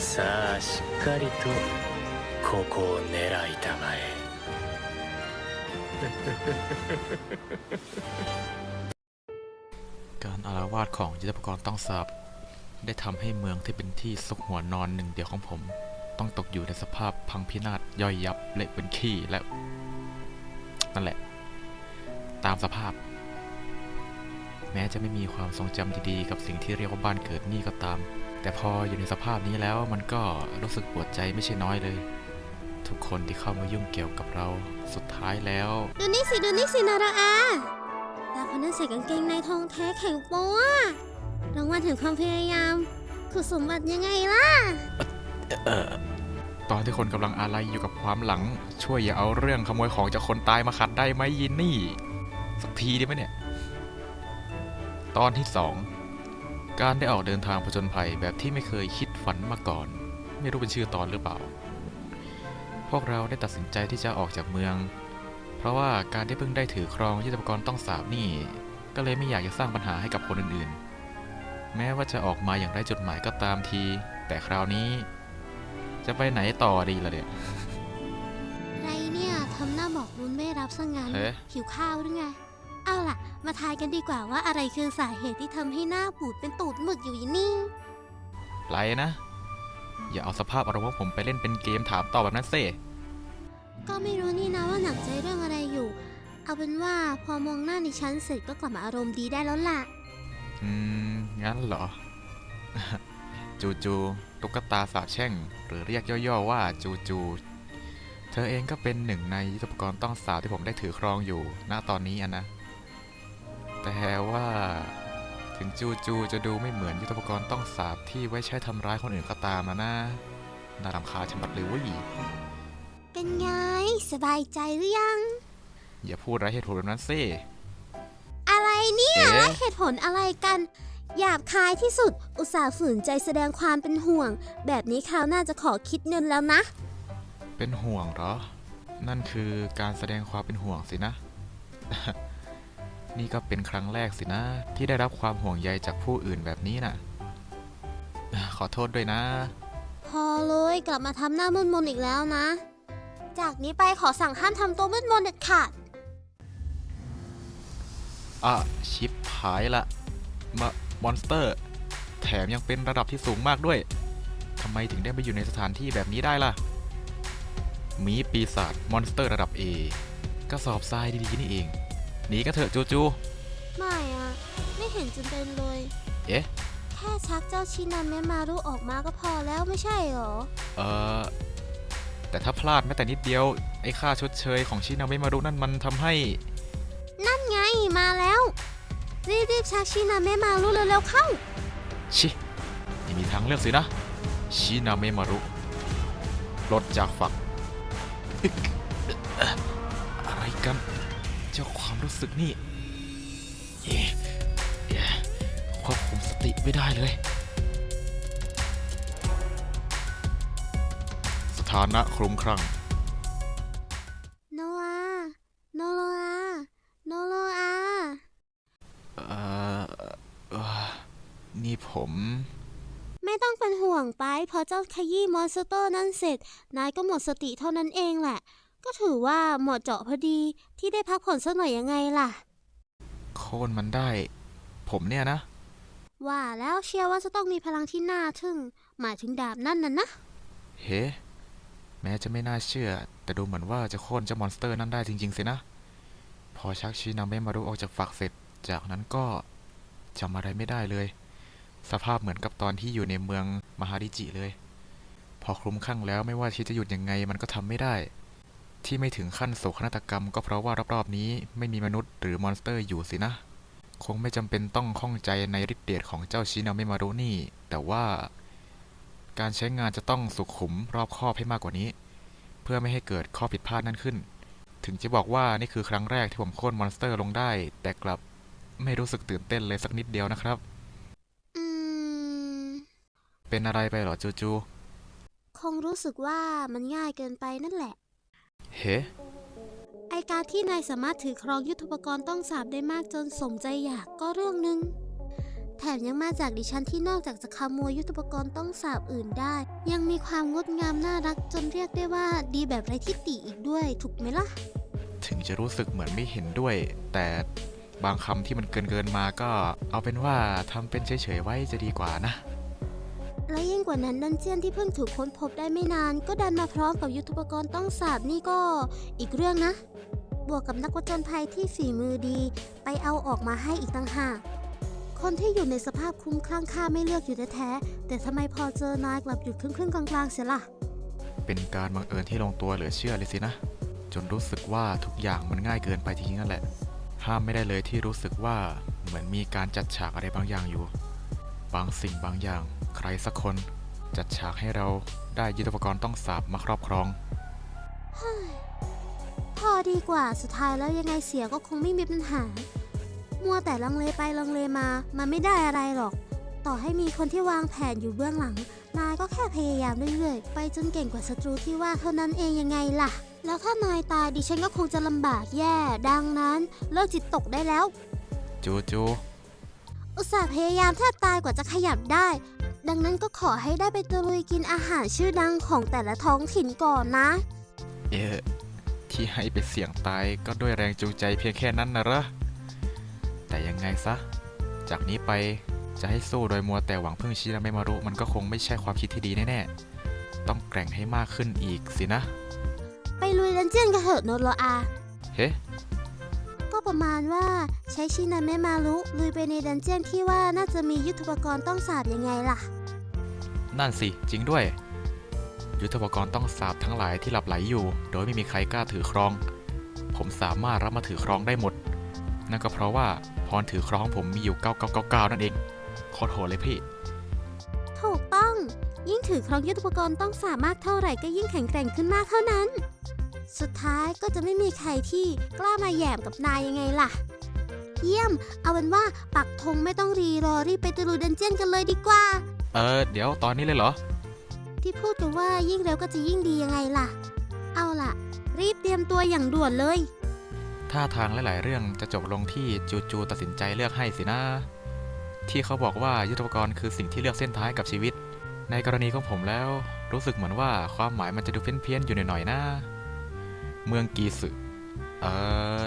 さあしっかりとここを狙いたまえ การอารวาสของยุทธปกรณ์ต้องสาบ ได้ทำให้เมืองที่เป็นที่ซุกหัวนอนหนึ่งเดียวของผม ต้องตกอยู่ในสภาพพังพินาศย่อยยับเละเป็นขี้และ นั่นแหละ ตามสภาพ แม้จะไม่มีความทรงจำดีๆกับสิ่งที่เรียกว่าบ้านเกิดนี่ก็ตาม แต่พออยู่ในสภาพนี้แล้วมันก็รู้สึกปวดใจไม่ใช่น้อยเลย ทุกคนที่เข้ามายุ่งเกี่ยวกับเราสุดท้ายแล้ว ดูนี่สิ ดูนี่สินาราอาดาวคนนั้นใส่กางเกงในทองแท้แข็งโป๊ะรางวัลถึงความพยายาม คือสมบัติยังไงล่ะเออตอนที่คนกำลังอาลัยอยู่กับความหลัง ช่วยอย่าเอาเรื่องขโมยของจากคนตายมาขัดได้ไหมยินนี่ สักทีได้ไหมเนี่ย ตอนที่สอง การได้ออกเดินทางผจญภัยแบบที่ไม่เคยคิดฝันมาก่อน ไม่รู้เป็นชื่อตอนหรือเปล่า พวกเราได้ตัดสินใจที่จะออกจากเมือง เพราะว่าการที่เพิ่งได้ถือครองยุทธปกรณ์ต้องสาบนี่ ก็เลยไม่อยากจะสร้างปัญหาให้กับคนอื่นๆ แม้ว่าจะออกมาอย่างได้จดหมายก็ตามที แต่คราวนี้ จะไปไหนต่อดีล่ะเนี่ยไรเนี่ยทำหน้าบอกบุญไม่รับสังงานเอ๊ะหิวข้าวหรือไง เอาล่ะ มาทายกันดีกว่าว่าอะไรคือสาเหตุที่ทำให้หน้าบูดเป็นตูดหมึกอยู่อย่างนี่ ไรนะ อย่าเอาสภาพอารมณ์ของผมไปเล่นเป็นเกมถามตอบแบบนั้นเซ่ก็ไม่รู้นี่นะว่าหนักใจเรื่องอะไรอยู่ เอาเป็นว่าพอมองหน้าดิฉันเสร็จก็กลับมาอารมณ์ดีได้แล้วล่ะ อืม งั้นเหรอ จูจูตุ๊กตาสาบแช่ง หรือเรียกย่อๆว่าจูจู เธอเองก็เป็นหนึ่งในยุทธปกรณ์ต้องสาบที่ผมได้ถือครองอยู่ ณตอนนี้อะนะ แต่ว่า ถึงจูจูจะดูไม่เหมือนยุทธปกรณ์ต้องสาบที่ไว้ใช้ทำร้ายคนอื่นก็ตามนะนะน่ารำคาญชะมัดเลยเว้ยเป็นไง สบายใจหรือยัง อย่าพูดไร้เหตุผลแบบนั้นเซ่อะไรเนี่ยเอ๊ะและเหตุผลอะไรกัน หยาบคายที่สุด อุตส่าห์ฝืนใจแสดงความเป็นห่วง แบบนี้คราวหน้าจะขอคิดเงินแล้วนะ เป็นห่วงเหรอ นั่นคือการแสดงความเป็นห่วงสินะ นี่ก็เป็นครั้งแรกสินะ ที่ได้รับความห่วงใยจากผู้อื่นแบบนี้น่ะ ขอโทษด้วยนะ พอเลยกลับมาทำหน้ามืดมนอีกแล้วนะ จากนี้ไปขอสั่งห้ามทำตัวมืดมนเด็ดขาดอะ ชิปหายละมามอนสเตอร์ แถมยังเป็นระดับที่สูงมากด้วยทำไมถึงได้ไปอยู่ในสถานที่แบบนี้ได้ล่ะ มีปีศาจมอนสเตอร์ระดับ A กระสอบทรายดีๆนี่เอง หนีกันเถอะจูจูไม่อะไม่เห็นจำเป็นเลย เอ๊ะ แค่ชักเจ้าชินาเมมารุออกมาก็พอแล้วไม่ใช่เหรอ เออแต่ถ้าพลาดแม้แต่นิดเดียว ไอ้ค่าชดเชยของชินาเมะมารุนั่นมันทำให้ นั่นไงมาแล้ว รีบๆชักชินาเมมารุเร็วๆเข้า ชิไม่มีทางเลือกสินะ ชินาเมะมารุ ลดจากฝัก จ้าความรู้สึกนี่เย่เย่ควบคุมสติไม่ได้เลย สถานะคลุมครั่ง โนอาโนโลอาโนโลอาเอ่อเอ่อนี่ผม ไม่ต้องเป็นห่วงไปพอเจ้าขยี้มอนสเตอร์นั่นเสร็จ นายก็หมดสติเท่านั้นเองแหละ ก็ถือว่าเหมาะเจาะพอดีที่ได้พักผ่อนสักหน่อยยังไงล่ะ โค่นมันได้ ผมเนี่ยนะ ว่าแล้วเชียร์ว่าจะต้องมีพลังที่น่าทึ่ง หมายถึงดาบนั่นน่ะนะ เฮ้ แม้จะไม่น่าเชื่อ แต่ดูเหมือนว่าจะโค่นเจ้ามอนสเตอร์นั่นได้จริงๆสินะ พอชักชินาเมะมารุออกจากฝักเสร็จ จากนั้นก็จำอะไรไม่ได้เลย สภาพเหมือนกับตอนที่อยู่ในเมืองมหาดิจิเลย พอคลุ้มคลั่งแล้วไม่ว่าชีวิตจะหยุดยังไงมันก็ทำไม่ได้ ที่ไม่ถึงขั้นโศกนาฏกรรม ก็เพราะว่ารอบๆนี้ไม่มีมนุษย์หรือมอนสเตอร์อยู่สินะ คงไม่จำเป็นต้องข้องใจในฤทธิ์เดชของเจ้าชินาเมะมารุนี่ แต่ว่าการใช้งานจะต้องสุขุมรอบคอบให้มากกว่านี้ เพื่อไม่ให้เกิดข้อผิดพลาดนั่นขึ้น ถึงจะบอกว่านี่คือครั้งแรกที่ผมโค่นมอนสเตอร์ลงได้ แต่กลับไม่รู้สึกตื่นเต้นเลยสักนิดเดียวนะครับอืมเป็นอะไรไปเหรอจูจู คงรู้สึกว่ามันง่ายเกินไปนั่นแหละ เฮ้ไอการที่นายสามารถถือครองยุทธปกรณ์ต้องสาบได้มากจนสมใจอยากก็เรื่องหนึ่งแถมยังมาจากดิฉันที่นอกจากจะขโมยยุทธปกรณ์ต้องสาบอื่นได้ ยังมีความงดงามน่ารักจนเรียกได้ว่าดีแบบไร้ที่ติอีกด้วย ถูกไหมล่ะ ถึงจะรู้สึกเหมือนไม่เห็นด้วย แต่บางคำที่มันเกินเกินๆมาก็เอาเป็นว่าทำเป็นเฉยๆไว้จะดีกว่านะ และยิ่งกว่านั้นดันเจียนที่เพิ่งถูกค้นพบได้ไม่นาน ก็ดันมาพร้อมกับยุทธปกรณ์ต้องสาบนี่ก็อีกเรื่องนะ บวกกับนักวจนภัยที่ฝีมือดี ไปเอาออกมาให้อีกต่างหากคนที่อยู่ในสภาพคลุ้มคลั่งข้าไม่เลือกอยู่แท้ๆแต่ทำไมพอเจอนายกลับหยุดครึ่งๆกลางๆเสียล่ะ เป็นการบังเอิญที่ลงตัวเหลือเชื่อเลยสินะ จนรู้สึกว่าทุกอย่างมันง่ายเกินไปจริงๆนั่นแหละ ห้ามไม่ได้เลยที่รู้สึกว่าเหมือนมีการจัดฉากอะไรบางอย่างอยู่ บางสิ่งบางอย่าง ใครสักคน จัดฉากให้เราได้ยุทธปกรณ์ต้องสาบมาครอบครอง พอดีกว่าสุดท้ายแล้วยังไงเสียก็คงไม่มีปัญหา มัวแต่ลังเลไปลังเลมา มันไม่ได้อะไรหรอก ต่อให้มีคนที่วางแผนอยู่เบื้องหลัง นายก็แค่พยายามเรื่อยๆ ไปจนเก่งกว่าศัตรูที่ว่าเท่านั้นเองยังไงล่ะ แล้วถ้านายตายดิฉันก็คงจะลำบากแย่ ดังนั้น เลิกจิตตกได้แล้ว จูจูอุ ตส่าห์พยายามแทบตายกว่าจะขยับได้ ดังนั้นก็ขอให้ได้ไปตะลุยกินอาหารชื่อดังของแต่ละท้องถิ่นก่อนนะ เอ๊ะที่ให้ไปเสี่ยงตายก็ด้วยแรงจูงใจเพียงแค่นั้นนะเหรอ แต่ยังไงซะ จากนี้ไปจะให้สู้โดยมัวแต่หวังพึ่งชินาเมมารุมันก็คงไม่ใช่ความคิดที่ดีแน่ๆ ต้องแกร่งให้มากขึ้นอีกสินะ ไปลุยดันเจียนกันเถอะโนโรอา เฮ้ก็ ประมาณว่าใช้ชินาเมมารุลุยไปในดันเจียนที่ว่าน่าจะมียุทธปกรณ์ต้องสาบยังไงล่ะ นั่นสิ จริงด้วย ยุทธปกรณ์ต้องสาบทั้งหลายที่หลับไหลอยู่ โดยไม่มีใครกล้าถือครอง ผมสามารถรับมาถือครองได้หมด นั่นก็เพราะว่าพรถือครองผมมีอยู่ 9999 นั่นเองโคตรโหดเลยพี่ ถูกต้อง ยิ่งถือครองยุทธปกรณ์ต้องสามารถเท่าไหร่ก็ยิ่งแข็งแกร่งขึ้นมากเท่านั้น สุดท้ายก็จะไม่มีใครที่กล้ามาแหย่มกับนายยังไงล่ะ เยี่ยม เอาเป็นว่าปักธงไม่ต้องรีรอรีบไปตะลุยดันเจียนกันเลยดีกว่า เออ เดี๋ยวตอนนี้เลยเหรอ ที่พูดกันว่ายิ่งเร็วก็จะยิ่งดียังไงล่ะ เอาล่ะ รีบเตรียมตัวอย่างด่วนเลย ท่าทางหลาย ๆ เรื่องจะจบลงที่จูจูตัดสินใจเลือกให้สินะ ที่เขาบอกว่ายุทธปกรณ์คือสิ่งที่เลือกเส้นท้ายกับชีวิต ในกรณีของผมแล้ว รู้สึกเหมือนว่าความหมายมันจะดูเพี้ยนๆอยู่หน่อยๆนะ เมืองกีสึเออ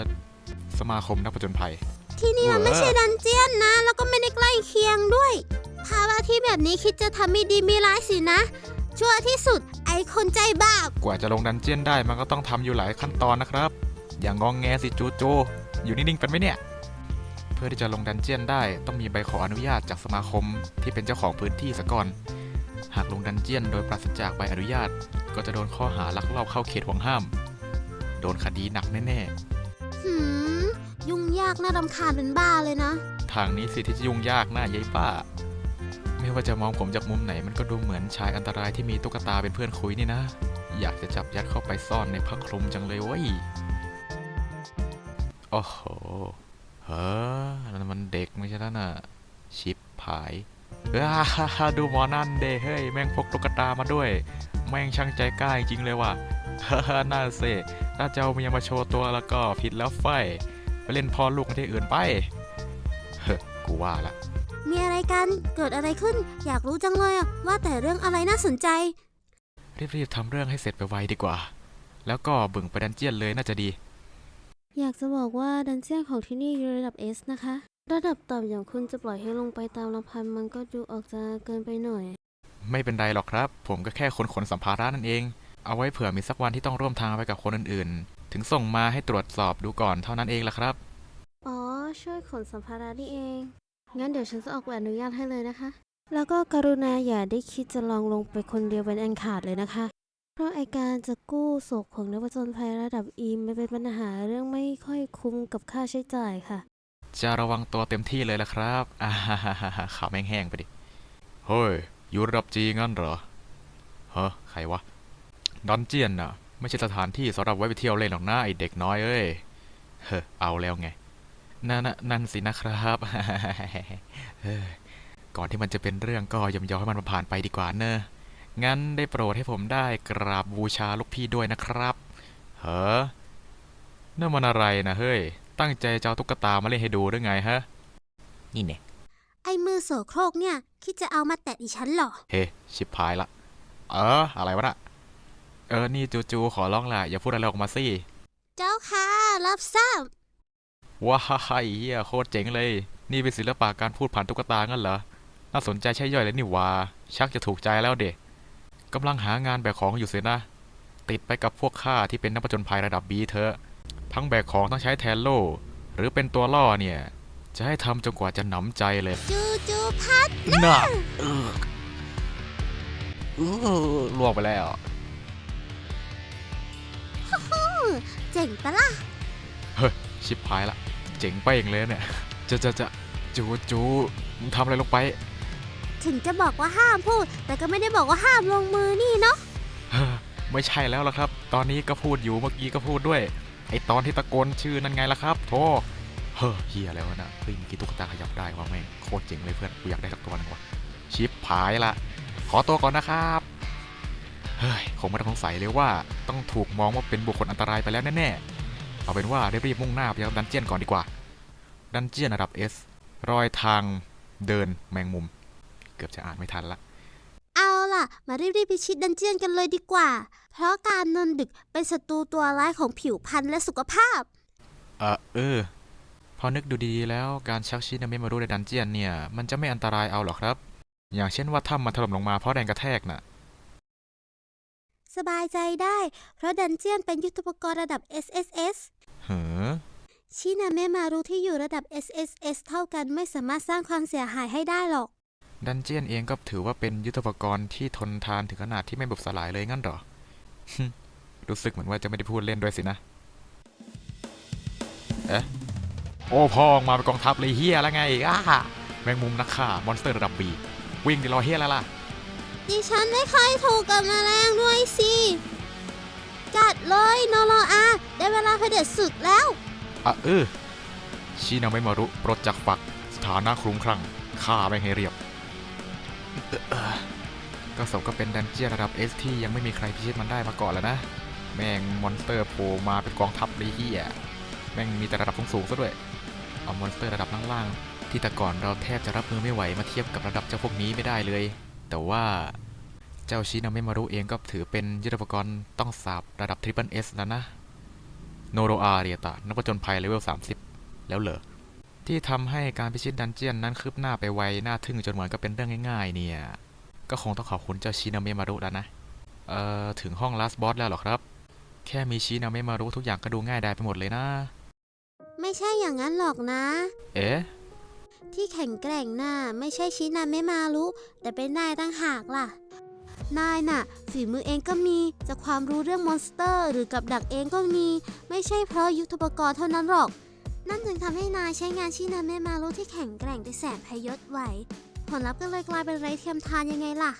สมาคมนักผจญภัย ที่นี่มันไม่ใช่ดันเจียนนะ แล้วก็ไม่ได้ใกล้เคียงด้วย ภาวะที่แบบนี้คิดจะทำไม่ดีไม่ร้ายสินะ ชั่วที่สุดไอคนใจบ้ากว่าจะลงดันเจียนได้มันก็ต้องทำอยู่หลายขั้นตอนนะครับ อย่างงองแงสิจูจูอยู่นิ่งๆเป็นไหมเนี่ย เพื่อที่จะลงดันเจียนได้ต้องมีใบขออนุญาตจากสมาคมที่เป็นเจ้าของพื้นที่ซะก่อน หากลงดันเจียนโดยปราศจากใบอนุญาต ก็จะโดนข้อหาลักลอบเข้าเขตห่วงห้าม โดนคดีหนักแน่หืมยุ่งยากน่ารำคาญเป็นบ้าเลยนะ ๆ ทางนี้สิที่จะยุ่งยากหน้ายายป้า ไม่ว่าจะมองผมจากมุมไหนมันก็ดูเหมือนชายอันตรายที่มีตุ๊กตาเป็นเพื่อนคุยนี่นะ อยากจะจับยัดเข้าไปซ่อนในผ้าคลุมจังเลยเว้ยโอ้โห เฮ้อนั่นมันเด็กไม่ใช่แล้วน่ะ ชิปผายอ้าฮ่าฮ่าดูหมอนั่นเด้เฮ้ย แม่งพกตุ๊กตามาด้วย แม่งช่างใจกล้าจริงๆเลยว่ะฮ่าฮ่าน่าเส ถ้าเจ้าเมียมาโชว์ตัวแล้วก็ผิดแล้วไฟไปเล่นพ่อลูกกันที่อื่นไปเฮ้อกูว่าละมีอะไรกัน เกิดอะไรขึ้น อยากรู้จังเลยอะว่าแต่เรื่องอะไรน่าสนใจ รีบๆทำเรื่องให้เสร็จไปไวดีกว่า แล้วก็บึ่งไปดันเจียนเลยน่าจะดี อยากจะบอกว่าดันเจียนของที่นี่อยู่ระดับ S นะคะ ระดับต่ำอย่างคุณจะปล่อยให้ลงไปตามลำพันมันก็ดูออกจะเกินไปหน่อย ไม่เป็นไรหรอกครับ ผมก็แค่คนขนสัมภาระนั่นเอง เอาไว้เผื่อมีสักวันที่ต้องร่วมทางไปกับคนอื่นๆ ถึงส่งมาให้ตรวจสอบดูก่อนเท่านั้นเองล่ะครับ อ๋อ ช่วยขนสัมภาระนี่เอง งั้นเดี๋ยวฉันจะออกใบอนุญาตให้เลยนะคะ แล้วก็กรุณาอย่าได้คิดจะลองลงไปคนเดียวเป็นอันขาดเลยนะคะ เพราะไอการจะกู้ศพของนักผจญภัยระดับอีมมันเป็นปัญหาเรื่องไม่ค่อยคุ้มกับค่าใช้จ่ายค่ะ จะระวังตัวเต็มที่เลยล่ะครับอ่าฮ่าฮ่าฮ่าขาวแห้งๆไปดิ เฮ้ยอยู่ระดับจีงั้นเหรอ เฮ้อใครวะ ดอนเจียนน่ะ ไม่ใช่สถานที่สำหรับไว้ไปเที่ยวเล่นหรอกนะไอเด็กน้อยเอ้ย เฮ้อเอาแล้วไง นั่นน่ะนั่นสินะครับเฮ้ยก่อนที่มันจะเป็นเรื่องก็ยอมยอมให้มันผ่านไปดีกว่าเนอะงั้นได้โปรดให้ผมได้กราบบูชาลูกพี่ด้วยนะครับ เฮ้อนั่นมันอะไรนะเฮ้ย ตั้งใจจะเอาตุ๊กตามาเล่นให้ดูหรือไงฮะ นี่เนี่ยไอ้มือโสโครกเนี่ย คิดจะเอามาแตะดิฉันเหรอ เฮ้ ชิบหายละ เออ อะไรวะน่ะ เออ นี่จูจูขอร้องล่ะ อย่าพูดอะไรออกมาสิ เจ้าค่ะ รับทราบ ว้าไอ้เฮียโคตรเจ๋งเลย นี่เป็นศิลปะการพูดผ่านตุ๊กตางั้นเหรอ น่าสนใจใช่ย่อยเลยนี่หว่าชักจะถูกใจแล้วเด็กกำลังหางานแบกของอยู่เสียนะ ติดไปกับพวกข้าที่เป็นนักผจญภัยระดับบีเถอะ ทั้งแบกของต้องใช้แทนโล่ หรือเป็นตัวล่อเนี่ย จะให้ทำจนกว่าจะหนำใจเลย จูจูพัดน่ะเออเออล่วงไปแล้ว เจ๋งปะล่ะ เฮ้ย ชิบหายละ เจ๋งเป้งเลยเนี่ย จะจะจะจูจูมึงทำอะไรลงไป ถึงจะบอกว่าห้ามพูด แต่ก็ไม่ได้บอกว่าห้ามลงมือนี่เนาะเฮ้อไม่ใช่แล้วล่ะครับ ตอนนี้ก็พูดอยู่เมื่อกี้ก็พูดด้วย ไอตอนที่ตะโกนชื่อนั่นไงล่ะครับโธ่เฮ้อเฮียแล้วะนะเฮ้ยเมื่อกี้ตุ๊กตาขยับได้ว่าแม่งโคตรเจ๋งเลยเพื่อน กูอยากได้สักตัวหนึงว่ะ ชิปหายละ ขอตัวก่อนนะครับเฮ้ยคงไม่ต้องสงสัยเลยว่าต้องถูกมองว่าเป็นบุคคลอันตรายไปแล้วแน่ๆ เอาเป็นว่ารีบๆมุ่งหน้าไปยังดันเจียนก่อนดีกว่า ดันเจียนระดับ S รอยทางเดินแมงมุม เกือบจะอ่านไม่ทันละ เอาล่ะ มารีบๆไปชิดดันเจียนกันเลยดีกว่า เพราะการนอนดึกเป็นศัตรูตัวร้ายของผิวพรรณและสุขภาพ เออเออ พอนึกดูดีๆแล้วการชักชินามิมารุในดันเจียนเนี่ย มันจะไม่อันตรายเอาหรอครับ อย่างเช่นว่าถ้ามันถล่มลงมาเพราะแรงกระแทกน่ะ สบายใจได้ เพราะดันเจียนเป็นยุทโธปกรณ์ระดับ SSS เฮ้อชินาเมะมารุที่อยู่ระดับ SSS เท่ากันไม่สามารถสร้างความเสียหายให้ได้หรอก ดันเจียนเองก็ถือว่าเป็นยุทธปกรณ์ที่ทนทานถึงขนาดที่ไม่บุบสลายเลยงั้นเหรอ รู้สึกเหมือนว่าจะไม่ได้พูดเล่นด้วยสินะ เอ๊ะ โอ้พ่อออกมาเป็นกองทัพเลยเฮียแล้วไงอ้าแมงมุมนักฆ่ามอนสเตอร์ระดับบีวิ่งดิรอเฮียแล้วล่ะ ดิฉันไม่ค่อยถูกกับแมลงด้วยสิจัดเลยโนอรอา ได้เวลาเผด็จศึกแล้ว อะเออ ชินาไม่มารุปลดจากฝัก สถานะคลุ้มคลั่งฆ่าไม่งให้เรียบเอ่อก็สมก็เป็นดันเจียนระดับเอสที่ยังไม่มีใครพิชิตมันได้มาก่อนแล้วนะ แม่งมอนสเตอร์โผล่มาเป็นกองทัพเลยเฮียแม่งมีแต่ระดับสูงๆซะด้วย เอามอนสเตอร์ระดับล่างๆที่แต่ก่อนเราแทบจะรับมือไม่ไหวมาเทียบกับระดับเจ้าพวกนี้ไม่ได้เลย แต่ว่าเจ้าชินาเมมารุเองก็ถือเป็นยุทธปกรณ์ต้องสาบระดับทริปเปิลเอสแล้วนะ โนโรอาเรียตานักผจญภัยเลเวล 30 แล้วเหรอ ที่ทำให้การพิชิตดันเจียนนั้นคืบหน้าไปไวน่าทึ่งจนเหมือนกับเป็นเรื่องง่ายๆ เนี่ย ก็คงต้องขอบคุณเจ้าชินาเมมารุแล้วนะ เอ่อ ถึงห้องลาสบอสแล้วเหรอครับ แค่มีชินาเมมารุทุกอย่างก็ดูง่ายดายไปหมดเลยนะ ไม่ใช่อย่างนั้นหรอกนะ เอ๊ะ ที่แข็งแกร่งน่ะไม่ใช่ชินาเมะมารุแต่เป็นนายตั้งหากล่ะ นายน่ะ ฝีมือเองก็มี จากความรู้เรื่องมอนสเตอร์ หรือกับดักเองก็มี ไม่ใช่เพราะยุทธปกรณ์เท่านั้นหรอก นั่นจึงทำให้นายใช้งานชินาเมะมารุที่แข็งแกร่งได้แสนพยศไหว ผลลัพธ์ก็เลยกลายเป็นไร้เทียมทานยังไงล่ะ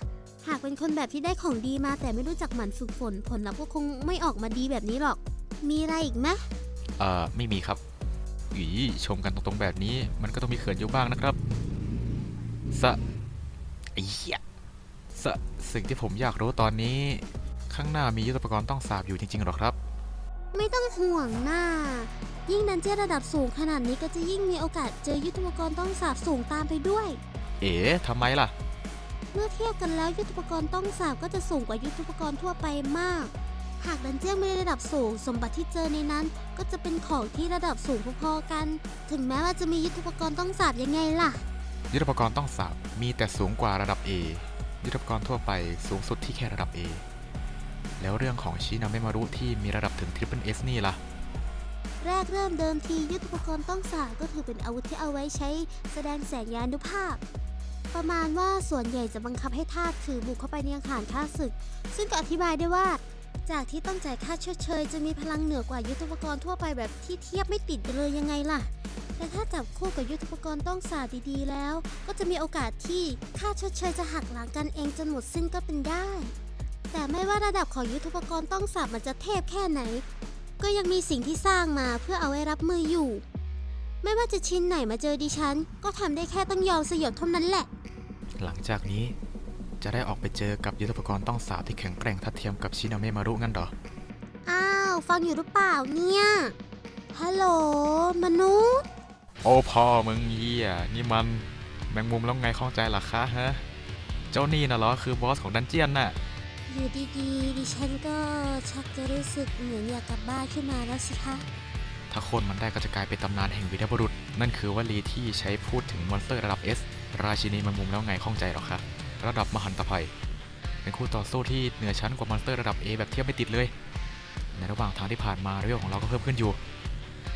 หากเป็นคนแบบที่ได้ของดีมา แต่ไม่รู้จักหมั่นฝึกฝน ผลลัพธ์ก็คงไม่ออกมาดีแบบนี้หรอก มีอะไรอีกไหมเอ่อไม่มีครับ อีชมกันตรงๆแบบนี้ มันก็ต้องมีเขินอยู่บ้างนะครับ สะไอ้เหี้ยสะสิ่งที่ผมอยากรู้ตอนนี้ ข้างหน้ามียุทธปกรณ์ต้องสาบอยู่จริงๆหรอครับ ไม่ต้องห่วงหน้า ยิ่งดันเจี้ยนระดับสูงขนาดนี้ก็จะยิ่งมีโอกาสเจอยุทธปกรณ์ต้องสาบสูงตามไปด้วย เอ๋ทำไมล่ะ เมื่อเทียบกันแล้วยุทธปกรณ์ต้องสาบก็จะสูงกว่ายุทธปกรณ์ทั่วไปมาก หากดันเจี้ยนไม่ได้ระดับสูง สมบัติที่เจอในนั้น ก็จะเป็นของที่ระดับสูงพอๆกัน ถึงแม้ว่าจะมียุทธปกรณ์ต้องสาบยังไงล่ะ ยุทธปกรณ์ต้องสาบมีแต่สูงกว่าระดับ A ยุทธปกรณ์ทั่วไปสูงสุดที่แค่ระดับ A แล้วเรื่องของชินาเมมารุที่มีระดับถึง Triple S นี่ล่ะ แรกเริ่มเดิมทียุทธปกรณ์ต้องสาบก็ถือเป็นอาวุธที่เอาไว้ใช้ แสดงแสงยานุภาพประมาณว่าส่วนใหญ่จะบังคับให้ทาสถือบุกเข้าไปในอาคารฆ่าศึก ซึ่งก็อธิบายได้ว่า จากที่ต้องจ่ายค่าชดเชย จะมีพลังเหนือกว่ายุทธปกรณ์ทั่วไปแบบที่เทียบไม่ติดเลยยังไงล่ะแต่ถ้าจับคู่กับยุทธปกรณ์ต้องสาดีๆแล้ว ก็จะมีโอกาสที่ค่าชดเชยจะหักหลังกันเองจนหมดสิ้นก็เป็นได้ แต่ไม่ว่าระดับของยุทธปกรณ์ต้องสามันจะเทพแค่ไหน ก็ยังมีสิ่งที่สร้างมาเพื่อเอาไว้รับมืออยู่ ไม่ว่าจะชิ้นไหนมาเจอดิฉัน ก็ทำได้แค่ต้องยอมสยบเท่านั้นแหละ หลังจากนี้ จะได้ออกไปเจอกับยุทธปกรณ์ต้องสาบที่แข็งแกร่งทัดเทียมกับชินาเมมารุงั้นเหรอ อ้าว ฟังอยู่หรือเปล่าเนี่ย ฮัลโหล มนุษย์ โอ้พ่อมึงเฮียนี่มันมงมุมแล้วไงข้องใจล่ะคะฮะ เจ้านี่น่ะเหรอคือบอสของดันเจียนน่ะ อยู่ดีๆ ดิฉันก็ชักจะรู้สึกเหมือนอยากกลับบ้านขึ้นมาแล้วสิคะ ถ้าคนมันได้ก็จะกลายเป็นตำนานแห่งวีรบุรุษ นั่นคือวลีที่ใช้พูดถึงมอนสเตอร์ระดับ S ราชินีแมงมุมแล้วไงข้องใจหรอคะ ระดับมหันตภัย เป็นคู่ต่อสู้ที่เหนือชั้นกว่ามอนสเตอร์ระดับ A แบบเทียบไม่ติดเลย ในระหว่างทางที่ผ่านมาเรื่องของเราก็เพิ่มขึ้นอยู่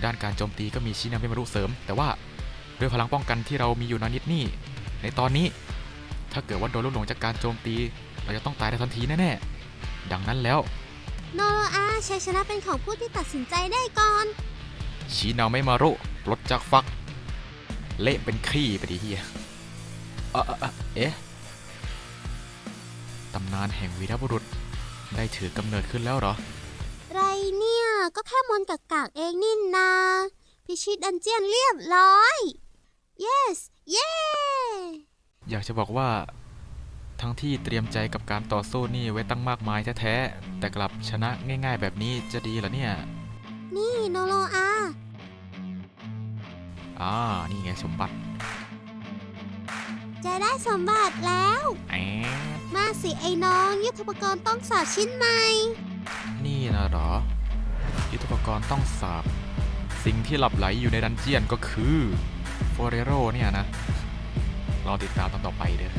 ด้านการโจมตีก็มีชินาเมมารุเสริม แต่ว่าด้วยพลังป้องกันที่เรามีอยู่นานิดนี่ ในตอนนี้ถ้าเกิดว่าโดนลูกหลงจากการโจมตี เราจะต้องตายในทันทีแน่ๆ ดังนั้นแล้ว โนโรอาชัยชนะเป็นของผู้ที่ตัดสินใจได้ก่อนชินาเมมารุปลดจากฟัก เละเป็นขี้ไปดิเฮียเอ่อเอ่อเอ่อเอ๊ะ ตำนานแห่งวีรบุรุษ ได้ถือกำเนิดขึ้นแล้วเหรอ ไรเนี่ย ก็แค่มนต์กากๆเองนี่นา พิชิตดันเจียนเรียบร้อย yes เย้ อยากจะบอกว่า ทั้งที่เตรียมใจกับการต่อสู้นี่ไว้ตั้งมากมายแท้ๆแต่กลับชนะง่ายๆแบบนี้จะดีเหรอเนี่ย นี่โนโรอา อ่า นี่ไงสมบัติ จะได้สมบัติแล้ว แอะมาสิไอ้น้อง ยุทธปกรณ์ต้องสาบชิ้นใหม่ นี่นะเหรอ ยุทธปกรณ์ต้องสาบ สิ่งที่หลับไหลอยู่ในดันเจียนก็คือโฟเรโรเนี่ยนะ รอติดตามตอนต่อไปเด้อ